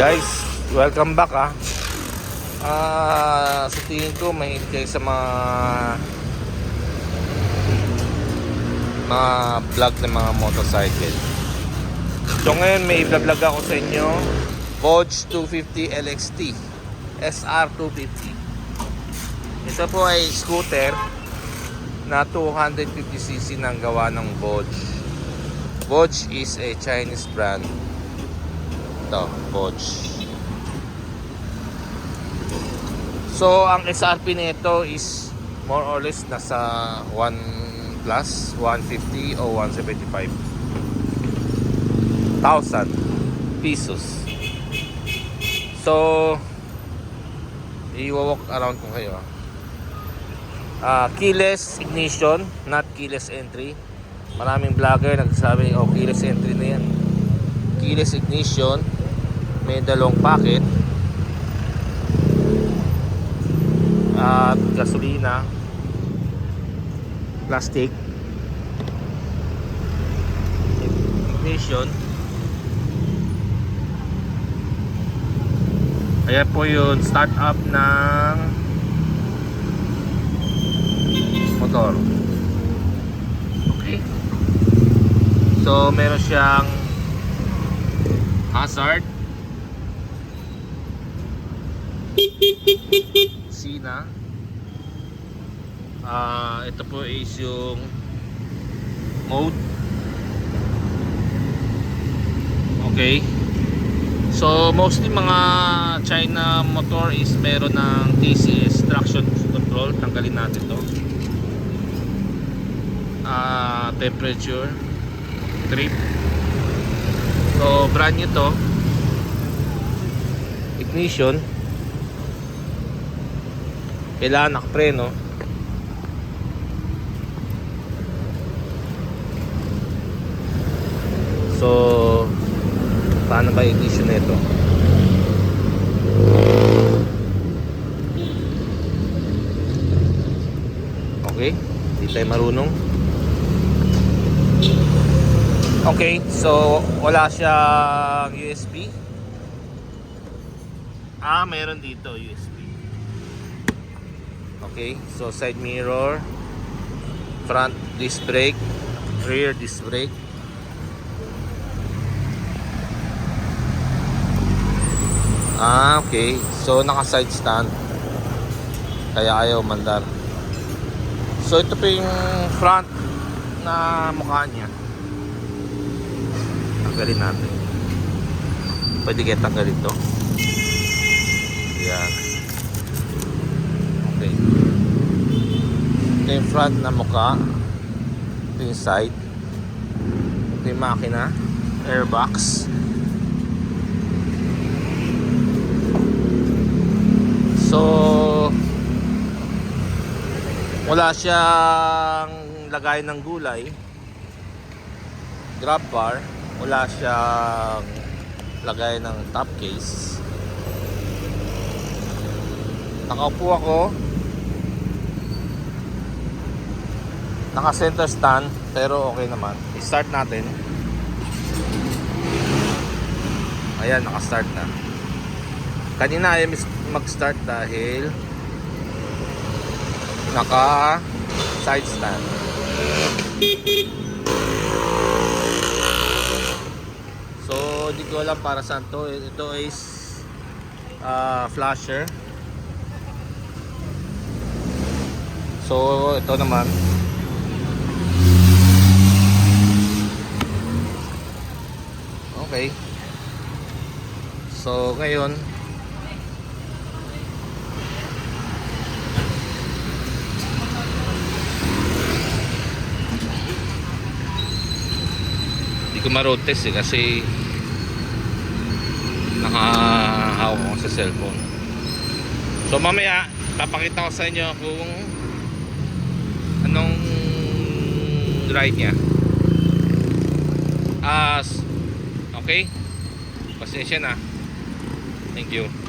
Guys, welcome back ah. Ah, sa tingin ko mahilig kayo sa mga mga vlog ng mga motorcycle. So ngayon may vlog ako sa inyo Dodge 250 LXT SR 250. Ito po ay scooter na 250cc ng gawa ng Dodge. Dodge is a Chinese brand. Ito, Dodge. So, ang SRP nito is more or less nasa 1 plus, 150 o 175 thousand pesos. So, i-walk around ko kayo. Ah, keyless ignition, not keyless entry. Maraming vlogger nagsasabi, oh, keyless entry na yan. Keyless ignition, may dalawang packet. At gasolina, plastic, ignition. Ayan po yung start up ng motor. Okay. So, meron siyang hazard. Sina. Ah, ito po is yung mode. Okay. So, mostly mga China motor is meron ng TCS traction control. Tanggalin natin to. Ah, temperature trip. So, brand new to. Ignition. Kailangan nakapreno. So, paano ba ignition nito? Okay, hindi tayo marunong. Okay, so wala siyang USB. Ah, meron dito USB. Okay, so side mirror, front disc brake, rear disc brake. Ah, okay. So naka side stand. Kaya ayaw mandar. So ito po yung front na mukha niya. Tanggalin natin. Pwede kaya tanggalin to. Yan. Okay. Ito yung front na mukha. Ito yung side. Ito yung makina. Airbox. So wala siyang lagay ng gulay. Grab bar, wala siyang lagay ng top case. Nakaupo ako. Naka center stand pero okay naman. I-start natin. Ayan, naka-start na. Kanina ayaw mis- mag-start dahil naka side stand. So, hindi ko alam para saan to. Ito is ah, flasher. So, ito naman. Okay. So, ngayon, Hindi ko ma-road test eh kasi nakahawak ako sa cellphone. So mamaya, papakita ko sa inyo kung anong ride niya. As okay? Pasensya na. Thank you.